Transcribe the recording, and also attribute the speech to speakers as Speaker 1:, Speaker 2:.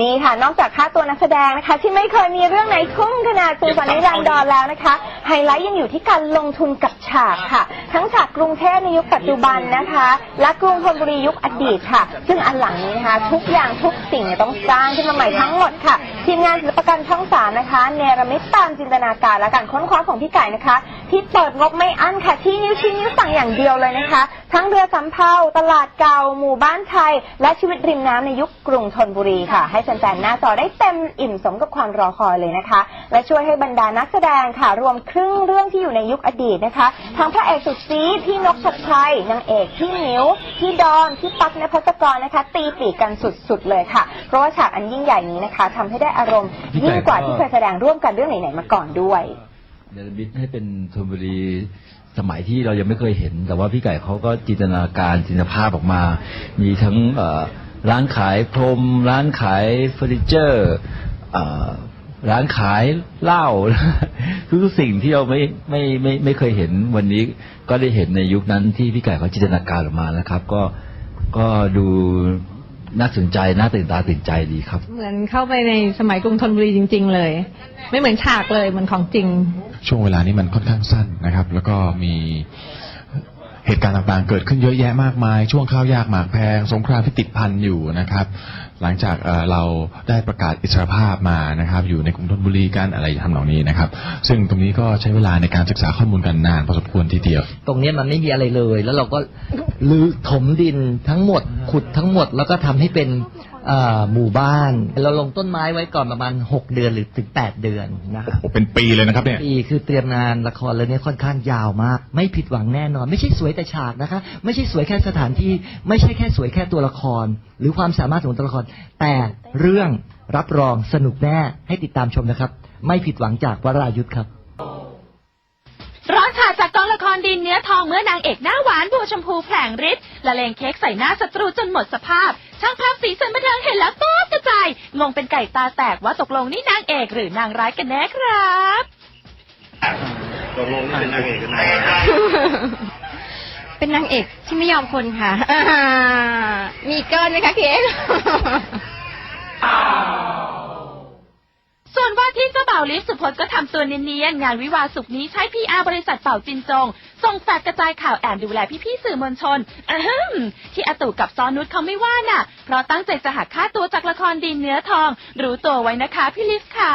Speaker 1: นี่ค่ะ นอกจากค่าตัวนักแสดงนะคะ ที่ไม่เคยมีเรื่องไหนทุ่มขนาดสูฝันนิรันดรแล้วนะคะ ไฮไลท์ยังอยู่ที่การลงทุนกับฉากค่ะ ทั้งฉากกรุงเทพในยุคปัจจุบันนะคะ และกรุงธนบุรียุคอดีตค่ะ ซึ่งอันหลังนี้นะคะ ทุกอย่างทุกสิ่งเนี่ยต้องสร้างขึ้นมาใหม่ทั้งหมดค่ะ ทีมงานศิลปกรรมช่องสามนะคะเนรมิตตามจินตนาการและการค้นคว้าของพี่ไก่นะคะ ที่เปิดงบไม่อั้นค่ะที่นิ้วชี้นิ้วสั่งอย่างเดียวเลยนะคะทั้งเรือสำเภาตลาดเก่า หมู่บ้านไทย และชีวิตริมน้ำในยุคกรุงธนบุรีค่ะ ให้แฟนๆหน้าจอได้เต็มอิ่มสมกับความรอคอยเลยนะคะ และช่วยให้บรรดานักแสดงค่ะ รวมครึ่งเรื่องที่อยู่ในยุคอดีตนะคะ ทั้งพระเอกสุดซีพี่นกชัดชัยนางเอกพี่นิ้วพี่ดอนพี่ปักนภัสกรนะคะ ตีปีกกันสุดๆเลยค่ะ เพราะว่าฉากอันยิ่งใหญ่นี้นะคะทำให้ได้อารมณ์ยิ่งกว่าที่เคยแสดงร่วมกันเรื่องไหนๆมาก่อนด้วย
Speaker 2: เนรมิตให้เป็นธนบุรีสมัยที่เรายังไม่เคยเห็น แต่ว่าพี่ไก่เขาก็จินตนาการจินตภาพออกมา มีทั้งร้านขายพรม ร้านขายเฟอร์นิเจอร์ร้านขายเหล้าทุกสิ่งที่เราไม่ไม่ไม่ไม่เคยเห็นวันนี้ก็ได้เห็นในยุคนั้นที่พี่ไก่เขาจินตนาการออกมานะครับ ก็ก็ดู น่าสนใจน่าตื่นตาตื่นใจดีครับ
Speaker 3: เหมือนเข้าไปในสมัยกรุงธนบุรีจริง ๆ เลย ไม่เหมือนฉากเลยเหมือนของจริง
Speaker 4: ช่วงเวลานี้มันค่อนข้างสั้นนะครับ แล้วก็มี เหตุการณ์ต่างๆ เกิดขึ้นเยอะแยะมากมาย ช่วงข้าวยากหมากแพง สงครามที่ติดพันอยู่นะครับ หลังจากเอ่อเราได้ประกาศอิสรภาพมานะครับ อยู่ในกรุงธนบุรีกันอะไรทำเหล่านี้นะครับ ซึ่งตรงนี้ก็ใช้เวลาในการศึกษาข้อมูลกันนานพอสมควรทีเดียว
Speaker 5: ตรงเนี้ยมันไม่มีอะไรเลย แล้วเราก็ลือถมดินทั้งหมด ขุดทั้งหมด แล้วก็ทำให้เป็น หมู่บ้าน เราลงต้นไม้ไว้ก่อนประมาณหกเดือนหรือถึงแปดเดือนนะครับ
Speaker 4: โอ้เป็นปีเลยนะครับเนี่ย
Speaker 5: ปีคือเตรียมงานละครเรื่องนี้ค่อนข้างยาวมาก ไม่ผิดหวังแน่นอน ไม่ใช่สวยแต่ฉากนะคะ ไม่ใช่สวยแค่สถานที่ ไม่ใช่แค่สวยแค่ตัวละคร หรือความสามารถของตัวละคร แต่เรื่องรับรองสนุกแน่ให้ติดตามชมนะครับ ไม่ผิดหวังจากวรายุทธ์ครับ
Speaker 6: ร้อนฉาจากกองละครดินเนื้อทองเมื่อนางเอกหน้าหวานบัวชมพูแผลงฤทธิ์ละเลงเค้กใส่หน้าศัตรูจนหมดสภาพช่างภาพสีสันบัน งงเป็นไก่ตาแตกว่าตกลงนี่นางเอกหรือนางร้ายกันแน่ครับ
Speaker 7: เป็นนางเอกที่ไม่ยอมคนค่ะอ่ามีเกินไหมคะเค้ก
Speaker 6: ส่วนว่าที่เป่าวลิฟสุพจน์ก็ทำตัวเนียนๆงานวิวาสุกนี้ใช้พีอาบริษัทเป่าจินจงส่งแฟกกระจายข่าวแอบดูแลพี่ๆสื่อมวลชนอะฮึมที่อาตู่กับซอนุชเขาไม่ว่าน่ะ เพราะตั้งใจจะหักค่าตัวจากละครดินเนื้อทอง รู้ตัวไว้นะคะพี่ลิฟขา